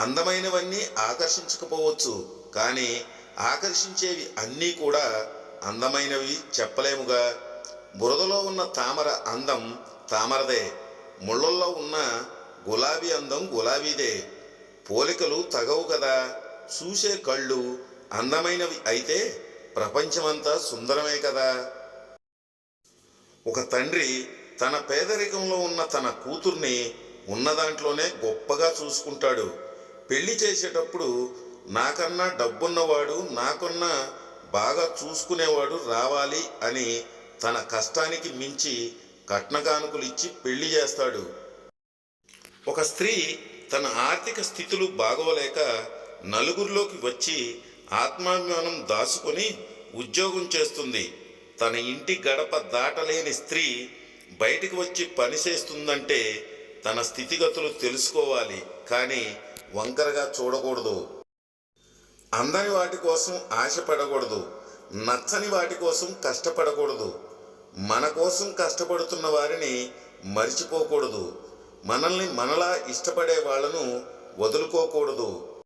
అందమైనవన్నీ ఆకర్షించకపోవచ్చు కానీ ఆకర్షించేవి అన్నీ కూడా అందమైనవి చెప్పలేముగా. బురదలో ఉన్న తామర అందం తామరదే ముళ్ళల్లో ఉన్న గులాబీ అందం గులాబీదే. పోలికలు తగవు కదా చూసే కళ్ళు అందమైనవి అయితే ప్రపంచమంతా సుందరమే కదా. ఒక తండ్రి తన పేదరికంలో ఉన్న తన కూతుర్ని ఉన్నదాంట్లోనే గొప్పగా చూసుకుంటాడు. పెళ్ళి చేసేటప్పుడు నాకన్నా డబ్బున్నవాడు నాకన్నా బాగా చూసుకునేవాడు రావాలి అని తన కష్టానికి మించి కట్నకానుకలు ఇచ్చి పెళ్ళి చేస్తాడు. ఒక స్త్రీ తన ఆర్థిక స్థితులు బాగోలేక నలుగురిలోకి వచ్చి ఆత్మాభిమానం దాచుకొని ఉద్యోగం చేస్తుంది. తన ఇంటి గడప దాటలేని స్త్రీ బయటికి వచ్చి పని చేస్తుందంటే తన స్థితిగతులు తెలుసుకోవాలి. కానీ వంకరగా చూడకూడదు. అందని వాటి కోసం ఆశపడకూడదు. నచ్చని వాటి కోసం కష్టపడకూడదు. మన కోసం కష్టపడుతున్న వారిని మరిచిపోకూడదు. మనల్ని మనలా ఇష్టపడే వాళ్ళను వదులుకోకూడదు.